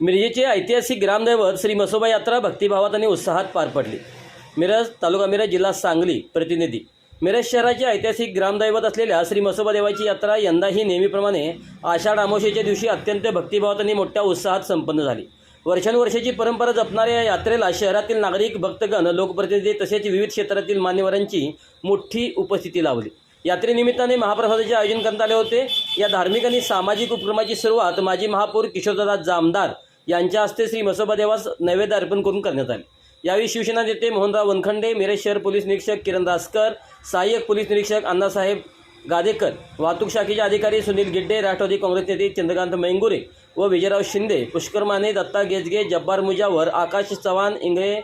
मिरजेचे ऐतिहासिक ग्रामदैवत श्री मसोबा यात्रा भक्तिभावात आणि उत्साहात पार पडली. मिरज तालुका मिरज जिल्हा सांगली प्रतिनिधी. मिरज शहराचे ऐतिहासिक ग्रामदैवत असलेल्या श्री मसोबा देवाची यात्रा यंदाही नेहमीप्रमाणे आषाढ अमावशेच्या दिवशी अत्यंत भक्तिभावात आणि मोठ्या उत्साहात संपन्न झाली. वर्षानुवर्षाची परंपरा जपणाऱ्या या यात्रेला शहरातील नागरिक भक्तगण लोकप्रतिनिधी तसेच विविध क्षेत्रातील मान्यवरांची मोठी उपस्थिती लावली यात्रेनिमित्ताने महाप्रसादाचे आयोजन करण्यात आले होते. या धार्मिक आणि सामाजिक उपक्रमाची सुरुवात माजी महापौर किशोरदादा जामदार यांच्या हस्ते श्री मसोबा देवास नैवेद्य अर्पण करून करण्यात आले. यावेळी शिवसेना नेते मोहनराव वनखंडे मिरज शहर पोलीस निरीक्षक किरण दासकर सहाय्यक पोलीस निरीक्षक अण्णासाहेब गादेकर वाहतूक शाखेचे अधिकारी सुनील गिड्डे राष्ट्रवादी काँग्रेस नेते चंद्रकांत मेंगुरे व विजयराव शिंदे पुष्कर माने दत्ता गेजगे जब्बार मुजावर आकाश चव्हाण इंगळे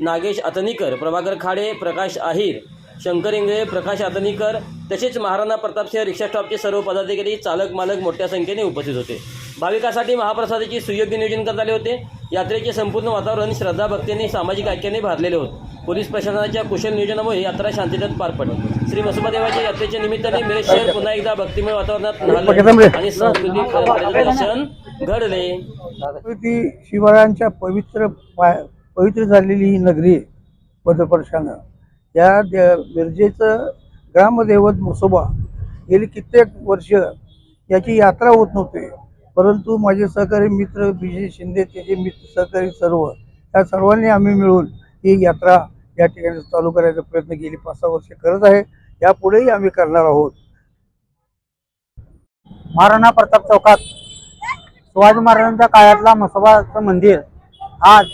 नागेश अतनीकर प्रभाकर खाडे प्रकाश आहिर शंकर इंगळे प्रकाश अतनीकर तसेच महाराणा प्रतापसिंह रिक्षा स्टॉपचे सर्व पदाधिकारी चालक मालक मोठ्या संख्येने उपस्थित होते. भाविकासाठी महाप्रसादाची सुयोग्य नियोजन करण्यात आले होते. यात्रेचे संपूर्ण वातावरण श्रद्धा भक्तीने सामाजिक ऐक्याने भारलेले होते. पोलीस प्रशासनाच्या कुशल नियोजनामुळे यात्रा शांततेत पार पडली. श्री मसोबादेवाच्या यात्रेच्या निमित्ताने मिरज शहर पुन्हा एकदा भक्तिमय वातावरणात न्हालं आणि सांस्कृतिक दर्शन घडले. शिवरायांच्या पवित्र पवित्र झालेली ही नगरी पदपर्शानं या दे- मिरजेचं ग्रामदैवत मसोबा गेली कित्येक वर्ष याची यात्रा होत नव्हती. परंतु माझे सहकारी मित्र विजय शिंदे त्याचे मित्र सहकारी सर्व या सर्वांनी आम्ही मिळून ही यात्रा या ठिकाणी चालू करायचा प्रयत्न गेली पाच सहा वर्ष करत आहे. यापुढेही आम्ही करणार आहोत. महाराणा प्रताप चौकात शिवाजी महाराजांच्या काळातला मसोबाचं मंदिर. आज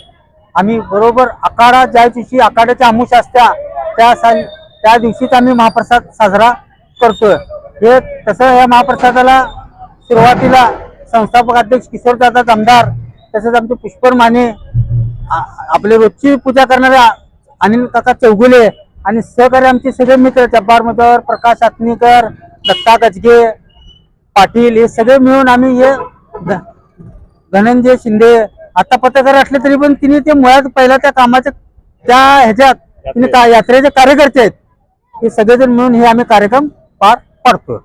आम्ही बरोबर आखाडा ज्या दिवशी आखाड्याच्या अमुष असत्या त्या साल त्या दिवशीच आम्ही महाप्रसाद साजरा करतोय. हे तसं या महाप्रसादाला सुरुवातीला संस्थापक अध्यक्ष किशोरदादा आमदार तसेच आमचे पुष्कर माने आपले रोजची पूजा करणारे अनिल काका चौगुले आणि सहकारी आमचे सगळे मित्र जब्बार मदर प्रकाश आत्नीकर दत्ता गजगे पाटील हे सगळे मिळून आम्ही हे धनंजय शिंदे आता पत्रकार असले तरी पण तिने ते मुळात पहिला त्या कामाच्या त्या ह्याच्यात तिने यात्रेचे कार्यकर्ते आहेत. हे सगळेजण मिळून हे आम्ही कार्यक्रम पार पाडतो